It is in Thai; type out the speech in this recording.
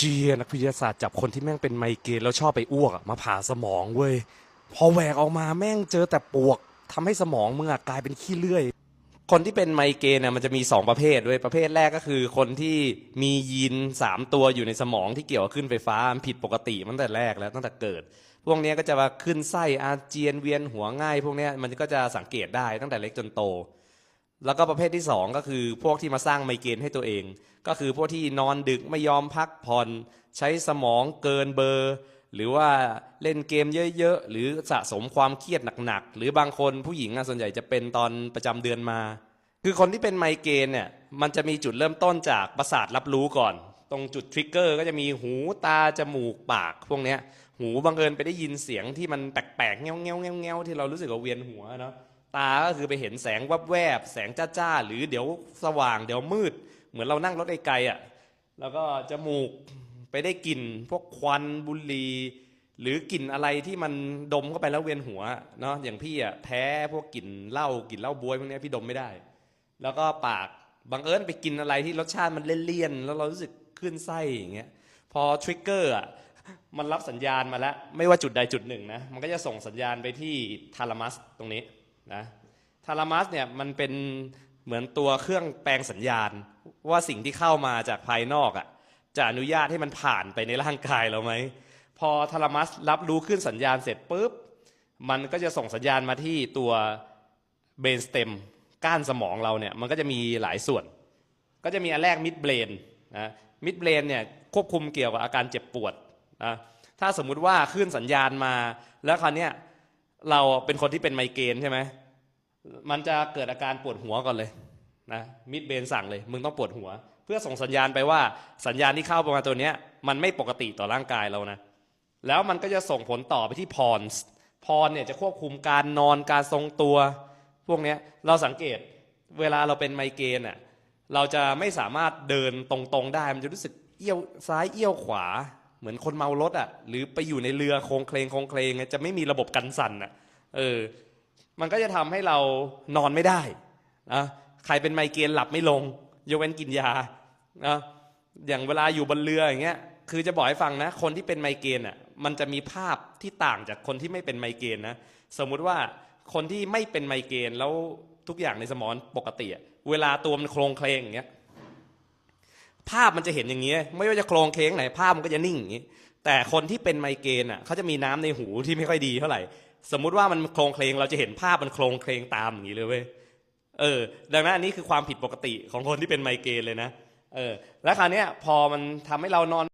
ชียนักวิทยาศาสตร์จับคนที่แม่งเป็นไมเกรนแล้วชอบไปอ้วกอะมาผ่าสมองเว้ยพอแหวกออกมาแม่งเจอแต่ปวกทำให้สมองมึงอะกลายเป็นขี้เลื่อย คนที่เป็นไมเกรนเนี่ยมันจะมี 2 ประเภทด้วยประเภทแรกก็คือ คนที่มียีน 3 ตัวอยู่ในสมองที่เกี่ยวกับขึ้นไฟฟ้ามันผิดปกติมันตั้งแต่แรกแล้วตั้งแต่เกิด พวกเนี้ยก็จะมาขึ้นไส้อาเจียนเวียนหัวง่าย พวกเนี้ยมันก็จะสังเกตได้ตั้งแต่เล็กจนโต แล้วก็ประเภทที่ 2 ก็คือพวกที่มาสร้างไมเกรนให้ตัวเอง ก็คือพวกที่นอนดึกไม่ยอมพักผ่อน ใช้สมองเกินเบอร์ หรือว่าเล่นเกมเยอะๆ หรือสะสมความเครียดหนักๆ หรือบางคนผู้หญิงส่วนใหญ่จะเป็นตอนประจำเดือนมา คือคนที่เป็นไมเกรนเนี่ยมันจะมีจุดเริ่มต้นจากประสาทรับรู้ก่อน ตรงจุดทริกเกอร์ก็จะมีหูตาจมูกปากพวกเนี้ยหูบังเอิญไปได้ยินเสียงที่มันแปลกๆเงี้ยวเงี้ยวเงี้ยวเงี้ยวที่เรารู้สึกว่าเวียนหัวเนาะ ตาก็คือไปเห็นแสงวับแวบๆแสงจ้าๆ หรือเดี๋ยวสว่างเดี๋ยวมืด เหมือนเรานั่งรถไกลๆอะแล้วก็จมูกไปได้กลิ่นพวกควันบุหรี่หรือกลิ่นอะไรที่มันดมเข้าไปแล้วเวียนหัวเนาะอย่างพี่อะแพ้พวกกลิ่นเหล้ากลิ่นเหล้าบวยพวกเนี้ยพี่ดมไม่ได้ แล้วก็ปากบังเอิญไปกินอะไรที่รสชาติมันเลี่ยนๆแล้วเรารู้สึกขึ้นไส้อย่างเงี้ยพอทริกเกอร์อะมันรับสัญญาณมาแล้ว ไม่ว่าจุดใดจุดหนึ่งนะมันก็จะส่งสัญญาณไปที่ทาลามัสตรงนี้ นะทาลามัสเนี่ยมันเป็นเหมือนตัวเครื่องแปลงสัญญาณ ว่าสิ่งที่เข้ามาจากภายนอกอะจะอนุญาตให้มันผ่านไปในร่างกายเราไหมพอทาลามัสรับรู้ขึ้นสัญญาณเสร็จปุ๊บมันก็จะส่งสัญญาณมาที่ตัวเบนสเต็มก้านสมองเราเนี่ยมันก็จะมีหลายส่วน ก็จะมีอันแรกมิดเบรนนะมิดเบรนเนี่ยควบคุมเกี่ยวกับอาการเจ็บปวดนะถ้าสมมุติว่าขึ้นสัญญาณมา แล้วคราวเนี้ย เราเป็นคนที่เป็นไมเกรนใช่ไหมมันจะเกิดอาการปวดหัวก่อนเลยนะมิดเบนสั่งเลยมึงต้องปวดหัว เพื่อส่งสัญญาณไปว่าสัญญาณที่เข้ามาตัวเนี้ยมันไม่ปกติต่อร่างกายเรานะแล้วมันก็จะส่งผลต่อไปที่พรสพรเนี่ยจะควบคุมการนอนการทรงตัว พวกเนี้ยเราสังเกตเวลาเราเป็นไมเกรนอะเราจะไม่สามารถเดินตรงๆได้มันจะรู้สึกเอี้ยวซ้ายเอี้ยวขวา เหมือนคนเมารถอะ หรือไปอยู่ในเรือโครงเคลงโครงเคลงจะไม่มีระบบกันสั่นอะ เออ มันก็จะทำให้เรานอนไม่ได้นะใครเป็นไมเกรนหลับไม่ลงยกเว้นกินยานะอย่างเวลาอยู่บนเรืออย่างเงี้ย คือจะบอกให้ฟังนะ คนที่เป็นไมเกรนอะ มันจะมีภาพที่ต่างจากคนที่ไม่เป็นไมเกรนนะ สมมุติว่าคนที่ไม่เป็นไมเกรนแล้วทุกอย่างในสมองปกติ เวลาตัวมันโครงเคลงอย่างเงี้ย ภาพมันจะเห็นอย่างเงี้ยไม่ว่าจะโครงเค้งไหนภาพมันก็จะนิ่งอย่างนี้ แต่คนที่เป็นไมเกรนอะเขาจะมีน้ำในหูที่ไม่ค่อยดีเท่าไหร่ สมมุติว่ามันโครงเคลงเราจะเห็นภาพมันโครงเคลงตามอย่างนี้เลยเว้ยเออ ดังนั้นอันนี้คือความผิดปกติของคนที่เป็นไมเกรนเลยนะเออแล้วคราวเนี้ยพอมันทำให้เรานอน